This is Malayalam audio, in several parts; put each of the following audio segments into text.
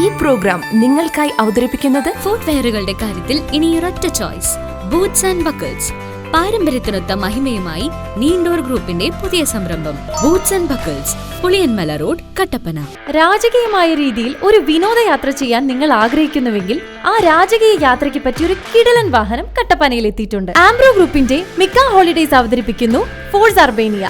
ഈ പ്രോഗ്രാം നിങ്ങൾക്കായി അവതരിപ്പിക്കുന്നത് ഫുട്വെയറുകളുടെ കാര്യത്തിൽ ഇനി ഒരൊറ്റ ചോയ്സ് ബൂട്ട്സ് ആൻഡ് ബക്കിൾസ് പാരമ്പര്യത്തിനൊത്ത മഹിമയുമായി നീണ്ടോർ ഗ്രൂപ്പിന്റെ പുതിയ സംരംഭം. Boots and buckles Puliyanmala road Kattappana. രാജകീയമായ രീതിയിൽ ഒരു വിനോദയാത്ര ചെയ്യാൻ നിങ്ങൾ ആഗ്രഹിക്കുന്നുവെങ്കിൽ ആ രാജകീയ യാത്രയ്ക്ക് പറ്റിയ ഒരു കിടലൻ വാഹനം കട്ടപ്പനയിൽ എത്തിയിട്ടുണ്ട്. ആംബ്രോ ഗ്രൂപ്പിന്റെ മിക്ക ഹോളിഡേസ് അവതരിപ്പിക്കുന്നു ഫോഴ്സ് അർബേനിയ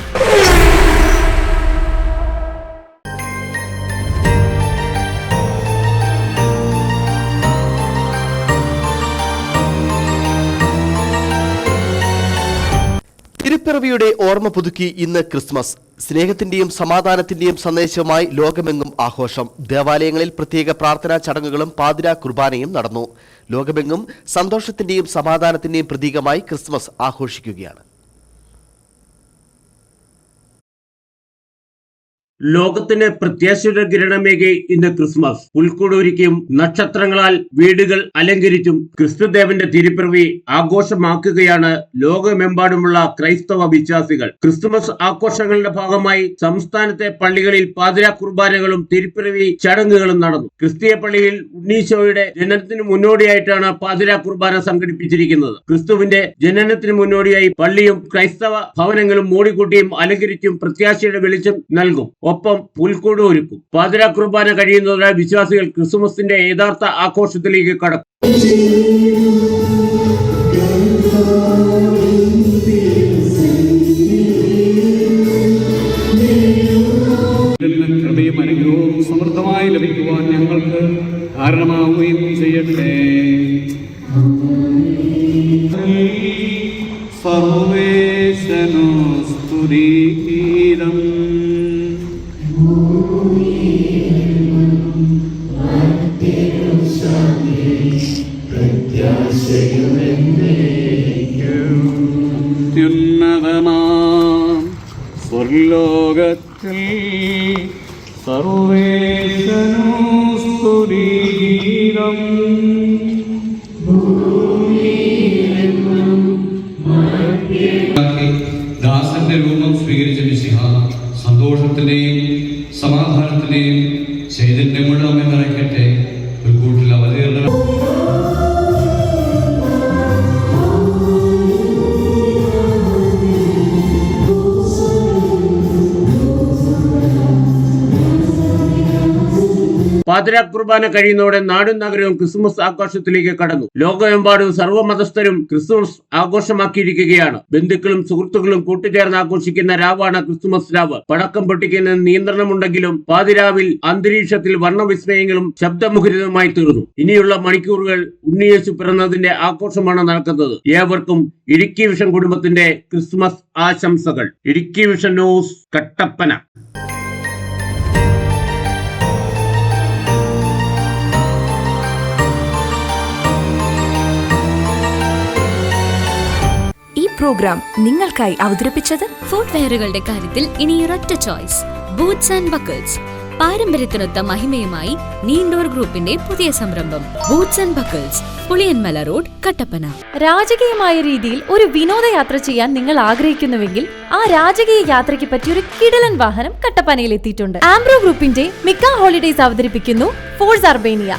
തിരുപ്പിറവിയുടെ ഓർമ്മ പുതുക്കി ഇന്ന് ക്രിസ്മസ്. സ്നേഹത്തിന്റെയും സമാധാനത്തിന്റെയും സന്ദേശവുമായി ലോകമെങ്ങും ആഘോഷം. ദേവാലയങ്ങളിൽ പ്രത്യേക പ്രാർത്ഥനാ ചടങ്ങുകളും പാതിര കുർബാനയും നടന്നു. ലോകമെങ്ങും സന്തോഷത്തിന്റെയും സമാധാനത്തിന്റെയും പ്രതീകമായി ക്രിസ്മസ് ആഘോഷിക്കുകയാണ്. ലോകത്തിന് പ്രത്യാശയുടെ കിരണമേകി ഇന്ന് ക്രിസ്മസ്. പുൽക്കൂടൊരുക്കിയും നക്ഷത്രങ്ങളാൽ വീടുകൾ അലങ്കരിച്ചും ക്രിസ്തുദേവന്റെ തിരുപ്പിറവി ആഘോഷമാക്കുകയാണ് ലോകമെമ്പാടുമുള്ള ക്രൈസ്തവ വിശ്വാസികൾ. ക്രിസ്തുമസ് ആഘോഷങ്ങളുടെ ഭാഗമായി സംസ്ഥാനത്തെ പള്ളികളിൽ പാതിരാ കുർബാനകളും തിരുപ്പിറവി ചടങ്ങുകളും നടന്നു. ക്രിസ്തീയ പള്ളിയിൽ ഉണ്ണീശോയുടെ ജനനത്തിന് മുന്നോടിയായിട്ടാണ് പാതിരാ കുർബാന സംഘടിപ്പിച്ചിരിക്കുന്നത്. ക്രിസ്തുവിന്റെ ജനനത്തിന് മുന്നോടിയായി പള്ളിയും ക്രൈസ്തവ ഭവനങ്ങളും മോടിക്കൂട്ടിയും അലങ്കരിച്ചും പ്രത്യാശയുടെ വെളിച്ചം നൽകും. ഒപ്പം പുൽക്കൂട് ഒരുക്കും. പാതിരാ കുർബാന കഴിയുന്നതോടെ വിശ്വാസികൾ ക്രിസ്മസിന്റെ യഥാർത്ഥ ആഘോഷത്തിലേക്ക് കടക്കും. കൃപയും അനുഗ്രഹവും സമൃദ്ധമായി ലഭിക്കുവാൻ ഞങ്ങൾക്ക് കാരണമാവുകയും ചെയ്യട്ടെ. സർവേശനോ സ്തുരീതം സ്വർലോകത്തിൽ സർവേശനുസ്തുരീരം ദാസന്റെ രൂപം സ്വീകരിച്ച മിശിഹ സന്തോഷത്തിന്റെയും സമാധാനത്തിന്റെയും പാതിരാ കുർബാന കഴിയുന്നതോടെ നാടും നഗരവും ക്രിസ്മസ് ആഘോഷത്തിലേക്ക് കടന്നു. ലോകമെമ്പാടും സർവമതസ്ഥരും ക്രിസ്മസ് ആഘോഷമാക്കിയിരിക്കുകയാണ്. ബന്ധുക്കളും സുഹൃത്തുക്കളും കൂട്ടുചേർന്ന് ആഘോഷിക്കുന്ന രാവാണ് ക്രിസ്മസ് രാവ്. പടക്കം പൊട്ടിക്കുന്ന നിയന്ത്രണമുണ്ടെങ്കിലും പാതിരാവിൽ അന്തരീക്ഷത്തിൽ വർണവിസ്മയങ്ങളും ശബ്ദമുഖരിതമായി തീർന്നു. ഇനിയുള്ള മണിക്കൂറുകൾ ഉണ്ണിയേശു പിറന്നതിന്റെ ആഘോഷമാണ് നടക്കുന്നത്. ഏവർക്കും ഇടുക്കി വിഷൻ കുടുംബത്തിന്റെ ക്രിസ്മസ് ആശംസകൾ. Idukki vision news Kattappana. Programme നിങ്ങൾക്കായി അവതരിപ്പിച്ചത് ഫുട്വെയറുകളുടെ കാര്യത്തിൽ ഇനി ഒരൊറ്റ ചോയ്സ് ബൂട്ട്സ് ആൻഡ് ബക്കിൾസ് പാരമ്പര്യത്തിനൊത്ത മഹിമയുമായി നീണ്ടോർ ഗ്രൂപ്പിന്റെ പുതിയ സംരംഭം. Boots and buckles Puliyanmala road Kattappana. രാജകീയമായ രീതിയിൽ ഒരു വിനോദയാത്ര ചെയ്യാൻ നിങ്ങൾ ആഗ്രഹിക്കുന്നുവെങ്കിൽ ആ രാജകീയ യാത്രയ്ക്ക് പറ്റിയ ഒരു കിടലൻ വാഹനം കട്ടപ്പനയിൽ എത്തിയിട്ടുണ്ട് ആംബ്രോ ഗ്രൂപ്പിന്റെ മിക്ക ഹോളിഡേസ് അവതരിപ്പിക്കുന്നു ഫോഴ്സ് അർബേനിയ